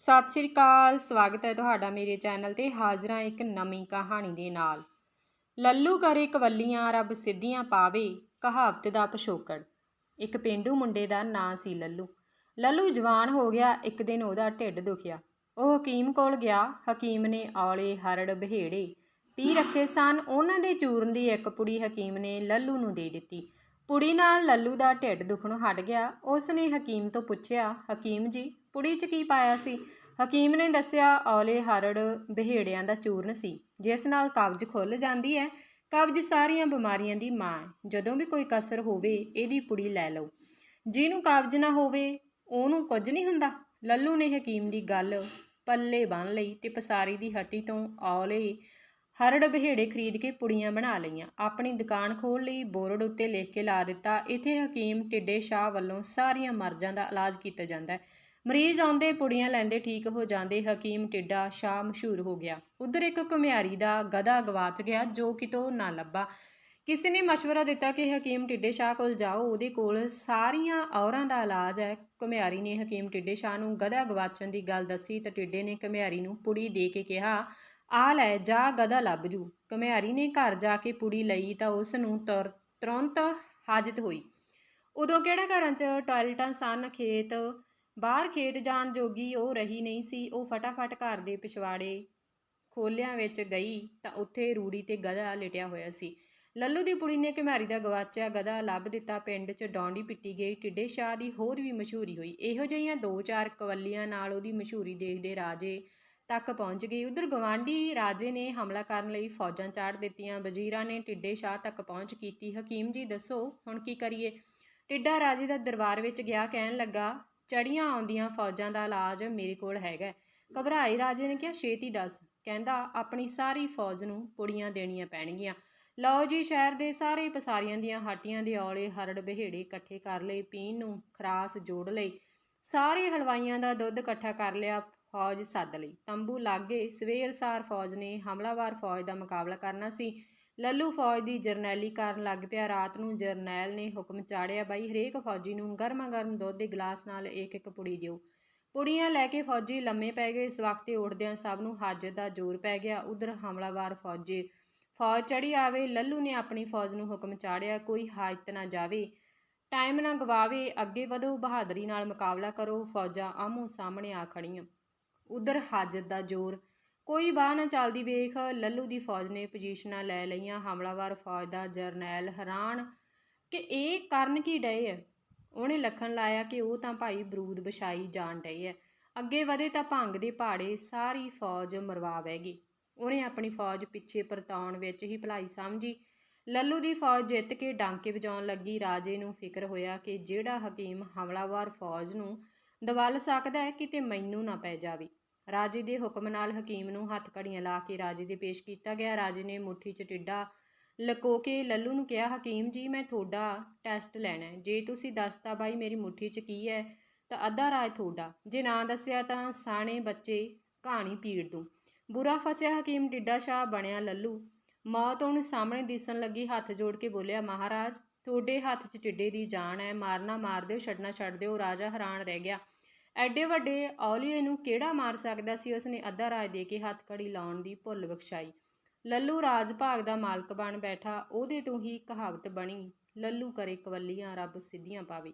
ਸਤਿ ਸ਼੍ਰੀ ਅਕਾਲ, ਸਵਾਗਤ ਹੈ ਤੁਹਾਡਾ ਮੇਰੇ ਚੈਨਲ ਤੇ ਹਾਜ਼ਰਾਂ ਇੱਕ ਨਵੀਂ ਕਹਾਣੀ ਦੇ ਨਾਲ। ਲੱਲੂ ਕਰੇ ਕਵੱਲੀਆਂ, ਰੱਬ ਸਿੱਧੀਆਂ ਪਾਵੇ, ਕਹਾਵਤ ਦਾ ਪਿਛੋਕੜ। ਇੱਕ ਪਿੰਡੂ ਮੁੰਡੇ ਦਾ ਨਾਂ ਸੀ ਲੱਲੂ। ਲੱਲੂ ਜਵਾਨ ਹੋ ਗਿਆ, ਇੱਕ ਦਿਨ ਉਹਦਾ ਢਿੱਡ ਦੁਖਿਆ। ਉਹ ਹਕੀਮ ਕੋਲ ਗਿਆ, ਹਕੀਮ ਨੇ ਔਲੇ ਹਰੜ ਬਹੇੜੇ। ਪੀ ਰੱਖੇ ਸਨ, ਉਹਨਾਂ ਦੇ ਚੂਰਨ ਦੀ ਇੱਕ ਪੁੜੀ ਹਕੀਮ ਨੇ ਲੱਲੂ ਨੂੰ ਦੇ ਦਿੱਤੀ। ਪੁੜੀ ਨਾਲ ਲੱਲੂ ਦਾ ਢਿੱਡ ਦੁਖਣੋਂ ਹਟ ਗਿਆ। ਉਸ ਨੇ ਹਕੀਮ ਤੋਂ ਪੁੱਛਿਆ, ਹਕੀਮ ਜੀ ਪੁੜੀ 'ਚ ਕੀ ਪਾਇਆ ਸੀ? ਹਕੀਮ ਨੇ ਦੱਸਿਆ, ਔਲੇ ਹਰੜ ਬਹੇੜਿਆਂ ਦਾ ਚੂਰਨ ਸੀ। ਜਿਸ ਨਾਲ ਕਬਜ਼ ਖੁੱਲ ਜਾਂਦੀ ਹੈ, ਕਬਜ਼ ਸਾਰੀਆਂ ਬਿਮਾਰੀਆਂ ਦੀ ਮਾਂ ਹੈ। ਜਦੋਂ ਵੀ ਕੋਈ ਕਸਰ ਹੋਵੇ, ਇਹਦੀ ਪੁੜੀ ਲੈ ਲਓ। ਜਿਹਨੂੰ ਕਬਜ਼ ਨਾ ਹੋਵੇ, ਉਹਨੂੰ ਕੁਝ ਨਹੀਂ ਹੁੰਦਾ। ਲੱਲੂ ਨੇ ਹਕੀਮ ਦੀ ਗੱਲ ਪੱਲੇ ਬੰਨ ਲਈ ਤੇ ਪਸਾਰੀ ਦੀ ਹੱਟੀ ਤੋਂ ਔਲੇ ਹਰੜ ਬਹੇੜੇ ਖਰੀਦ ਕੇ ਪੁੜੀਆਂ ਬਣਾ ਲਈਆਂ। ਆਪਣੀ ਦੁਕਾਨ ਖੋਲ੍ਹ ਲਈ, ਬੋਰਡ ਉੱਤੇ ਲਿਖ ਕੇ ਲਾ ਦਿੱਤਾ। ਇੱਥੇ ਹਕੀਮ ਟਿੱਡੇ ਸ਼ਾਹ ਵੱਲੋਂ ਸਾਰੀਆਂ ਮਰਜ਼ਾਂ ਦਾ ਇਲਾਜ ਕੀਤਾ ਜਾਂਦਾ ਹੈ। ਮਰੀਜ਼ ਆਉਂਦੇ ਪੁੜੀਆਂ ਲੈਂਦੇ ਠੀਕ ਹੋ ਜਾਂਦੇ, ਹਕੀਮ ਟਿੱਡਾ ਸ਼ਾਹ ਮਸ਼ਹੂਰ ਹੋ ਗਿਆ। ਉਧਰ ਇੱਕ ਘੁਮਿਆਰੀ ਦਾ ਗਧਾ ਗਵਾਚ ਗਿਆ ਜੋ ਕਿਤੋਂ ਨਾ ਲੱਭਾ। ਕਿਸੇ ਨੇ ਮਸ਼ਵਰਾ ਦਿੱਤਾ ਕਿ ਹਕੀਮ ਟਿੱਡੇ ਸ਼ਾਹ ਕੋਲ ਜਾਓ, ਉਹਦੇ ਕੋਲ ਸਾਰੀਆਂ ਔਰਾਂ ਦਾ ਇਲਾਜ ਹੈ। ਘੁਮਿਆਰੀ ਨੇ ਹਕੀਮ ਟਿੱਡੇ ਸ਼ਾਹ ਨੂੰ ਗਧਾ ਗਵਾਚਣ ਦੀ ਗੱਲ ਦੱਸੀ ਤਾਂ ਟਿੱਡੇ ਨੇ ਘੁਮਿਆਰੀ ਨੂੰ ਪੁੜੀ ਦੇ ਕੇ ਕਿਹਾ, ਆ ਲੈ, ਜਾ ਗਧਾ ਲੱਭ ਜੂ। ਘੁਮਿਆਰੀ ਨੇ ਘਰ ਜਾ ਕੇ ਪੁੜੀ ਲਈ ਤਾਂ ਉਸ ਨੂੰ ਤੁਰ, ਤੁਰੰਤ ਹਾਜਤ ਹੋਈ। ਉਦੋਂ ਕਿਹੜਾ ਘਰਾਂ 'ਚ ਟਾਇਲਟਾਂ ਸਨ, ਖੇਤ ਬਾਹਰ ਖੇਤ ਜਾਣ ਜੋਗੀ ਉਹ ਰਹੀ ਨਹੀਂ ਸੀ, ਉਹ ਫਟਾਫਟ ਘਰ ਦੇ ਪਿਛਵਾੜੇ ਖੋਲਿਆਂ ਵਿੱਚ ਗਈ ਤਾਂ ਉੱਥੇ ਰੂੜੀ ਤੇ ਗਧਾ ਲਟਿਆ ਹੋਇਆ ਸੀ। ਲੱਲੂ ਦੀ ਪੁੜੀ ਨੇ ਘਿਮਾਰੀ ਦਾ ਗਵਾਚਿਆ ਗਧਾ ਲੱਭ ਦਿੱਤਾ ਪਿੰਡ 'ਚ, ਡੌਂਡੀ ਪਿੱਟੀ ਗਈ ਟਿੱਡੇ ਸ਼ਾਹ ਦੀ ਹੋਰ ਵੀ ਮਸ਼ਹੂਰੀ ਹੋਈ। ਇਹੋ ਜਿਹੀਆਂ ਦੋ ਚਾਰ ਕਵੱਲੀਆਂ ਨਾਲ ਉਹਦੀ ਮਸ਼ਹੂਰੀ ਦੇਖਦੇ ਰਾਜੇ ਤੱਕ ਪਹੁੰਚ ਗਈ। ਉਧਰ ਗਵਾਂਢੀ ਰਾਜੇ ਨੇ ਹਮਲਾ ਕਰਨ ਲਈ ਫੌਜਾਂ ਚਾੜ ਦਿੱਤੀਆਂ, ਵਜ਼ੀਰਾਂ ਨੇ ਟਿੱਡੇ ਸ਼ਾਹ ਤੱਕ ਪਹੁੰਚ ਕੀਤੀ। ਹਕੀਮ ਜੀ ਦੱਸੋ ਹੁਣ ਕੀ ਕਰੀਏ? ਟਿੱਡਾ ਰਾਜੇ ਦਾ ਦਰਬਾਰ ਵਿੱਚ ਗਿਆ, ਕਹਿਣ ਲੱਗਾ ਚੜੀਆਂ ਆਉਂਦੀਆਂ ਫੌਜਾਂ ਦਾ ਇਲਾਜ ਮੇਰੇ ਕੋਲ ਹੈਗਾ ਘਬਰਾਏ ਰਾਜੇ ਨੇ ਕਿਹਾ, ਛੇਤੀ ਦੱਸ। ਕਹਿੰਦਾ, ਆਪਣੀ ਸਾਰੀ ਫੌਜ ਨੂੰ ਪੁੜੀਆਂ ਦੇਣੀਆਂ ਪੈਣਗੀਆਂ। ਲਓ ਜੀ, ਸ਼ਹਿਰ ਦੇ ਸਾਰੇ ਪਸਾਰੀਆਂ ਦੀਆਂ ਹਾਟੀਆਂ ਦੇ ਔਲੇ ਹਰੜ ਬਹੇੜੇ ਇਕੱਠੇ ਕਰ ਲਏ, ਪੀਣ ਨੂੰ ਖਰਾਸ ਜੋੜ ਲਈ। ਸਾਰੇ ਹਲਵਾਈਆਂ ਦਾ ਦੁੱਧ ਇਕੱਠਾ ਕਰ ਲਿਆ, ਫੌਜ ਸੱਦ ਲਈ। ਤੰਬੂ ਲਾਗੇ ਸਵੇਰ ਸਾਰ ਫੌਜ ਨੇ ਹਮਲਾਵਰ ਫੌਜ ਦਾ ਮੁਕਾਬਲਾ ਕਰਨਾ ਸੀ। ਲੱਲੂ ਫੌਜ ਦੀ ਜਰਨੈਲੀ ਕਰਨ ਲੱਗ ਪਿਆ। ਰਾਤ ਨੂੰ ਜਰਨੈਲ ਨੇ ਹੁਕਮ ਚਾੜਿਆ, ਬਾਈ, ਹਰੇਕ ਫੌਜੀ ਨੂੰ ਗਰਮਾ ਗਰਮ ਦੁੱਧ ਦੇ ਗਲਾਸ ਨਾਲ ਇੱਕ ਇੱਕ ਪੁੜੀ ਦਿਓ। ਪੁੜੀਆਂ ਲੈ ਕੇ ਫੌਜੀ ਲੰਮੇ ਪੈ ਗਏ। ਇਸ ਵਕਤੇ ਉੱਠਦਿਆਂ ਸਭ ਨੂੰ ਹਾਜਤ ਦਾ ਜ਼ੋਰ ਪੈ ਗਿਆ। ਉਧਰ ਹਮਲਾਵਰ ਫੌਜੀ, ਫੌਜ ਚੜੀ ਆਵੇ। ਲੱਲੂ ਨੇ ਆਪਣੀ ਫੌਜ ਨੂੰ ਹੁਕਮ ਚਾੜਿਆ, ਕੋਈ ਹਾਜਤ ਨਾ ਜਾਵੇ। ਟਾਈਮ ਨਾ ਗਵਾਵੇ। ਅੱਗੇ ਵਧੋ। ਬਹਾਦਰੀ ਨਾਲ ਮੁਕਾਬਲਾ ਕਰੋ। ਫੌਜਾਂ ਆਮੋ ਸਾਹਮਣੇ ਆ ਖੜੀਆਂ ਉਧਰ ਹਾਜਤ ਦਾ ਜ਼ੋਰ ਕੋਈ ਬਾਹ ਨਾ ਚੱਲਦੀ ਵੇਖ, ਲੱਲੂ ਦੀ ਫੌਜ ਨੇ ਪੋਜੀਸ਼ਨਾਂ ਲੈ ਲਈਆਂ, ਹਮਲਾਵਰ ਫੌਜ ਦਾ ਜਰਨੈਲ ਹੈਰਾਨ। ਕਿ ਇਹ ਕਰਨ ਕੀ ਡਏ ਐ? ਉਹਨੇ ਲਖਣ ਲਾਇਆ ਕਿ ਉਹ ਤਾਂ ਭਾਈ ਬਰੂਦ ਵਿਛਾਈ ਜਾਣ ਡਏ ਐ। ਅੱਗੇ ਵਧੇ ਤਾਂ ਭੰਗ ਦੇ ਪਹਾੜੇ ਸਾਰੀ ਫੌਜ ਮਰਵਾ ਬਹਿ ਉਹਨੇ ਆਪਣੀ ਫੌਜ ਪਿੱਛੇ ਪਰਤਾਉਣ ਵਿੱਚ ਹੀ ਭਲਾਈ ਸਮਝੀ। ਲੱਲੂ ਦੀ ਫੌਜ ਜਿੱਤ ਕੇ ਡਾਂਕੇ ਵਜਾਉਣ ਲੱਗੀ। ਰਾਜੇ ਨੂੰ ਫਿਕਰ ਹੋਇਆ ਕਿ ਜਿਹੜਾ ਹਕੀਮ ਹਮਲਾਵਰ ਫੌਜ ਨੂੰ ਦਵਲ ਸਕਦਾ ਹੈ ਕਿਤੇ ਮੈਨੂੰ ਨਾ ਪੈ ਜਾਵੇ। ਰਾਜੇ ਦੇ ਹੁਕਮ ਨਾਲ ਹਕੀਮ ਨੂੰ ਹੱਥ ਘੜੀਆਂ ਲਾ ਕੇ ਰਾਜੇ ਦੇ ਪੇਸ਼ ਕੀਤਾ ਗਿਆ। ਰਾਜੇ ਨੇ ਮੁੱਠੀ 'ਚ ਟਿੱਡਾ ਲਕੋ ਕੇ ਲੱਲੂ ਨੂੰ ਕਿਹਾ, ਹਕੀਮ ਜੀ, ਮੈਂ ਤੁਹਾਡਾ ਟੈਸਟ ਲੈਣਾ ਜੇ ਤੁਸੀਂ ਦੱਸਤਾ ਬਾਈ ਮੇਰੀ ਮੁੱਠੀ 'ਚ ਕੀ ਹੈ, ਤਾਂ ਅੱਧਾ ਰਾਜ ਤੁਹਾਡਾ। ਜੇ ਨਾ ਦੱਸਿਆ ਤਾਂ ਸਾਣੇ ਬੱਚੇ ਕਹਾਣੀ ਪੀੜ ਦੂੰ ਬੁਰਾ ਫਸਿਆ ਹਕੀਮ ਡਿੱਡਾ ਸ਼ਾਹ ਬਣਿਆ ਲੱਲੂ। ਮੌਤ ਉਹਨੂੰ ਸਾਹਮਣੇ ਦਿਸਣ ਲੱਗੀ, ਹੱਥ ਜੋੜ ਕੇ ਬੋਲਿਆ, ਮਹਾਰਾਜ, ਤੁਹਾਡੇ ਹੱਥ 'ਚ ਟਿੱਡੇ ਦੀ ਜਾਨ ਹੈ, ਮਾਰਨਾ ਮਾਰ ਦਿਓ, ਛੱਡਣਾ ਛੱਡ ਦਿਓ। ਰਾਜਾ ਹੈਰਾਨ ਰਹਿ ਗਿਆ। ਐਡੇ ਵੱਡੇ ਔਲੀਏ ਨੂੰ ਕਿਹੜਾ ਮਾਰ ਸਕਦਾ ਸੀ? ਉਸਨੇ ਅੱਧਾ ਰਾਜ ਦੇ ਕੇ ਹੱਥ ਕੜੀ ਲਾਉਣ ਦੀ ਭੁੱਲ ਬਖਸ਼ਾਈ। ਲੱਲੂ ਰਾਜ ਭਾਗ ਦਾ ਮਾਲਕ ਬਣ ਬੈਠਾ, ਉਹਦੇ ਤੋਂ ਹੀ ਕਹਾਵਤ ਬਣੀ, ਲੱਲੂ ਕਰੇ ਕਵੱਲੀਆਂ, ਰੱਬ ਸਿੱਧੀਆਂ ਪਾਵੇ।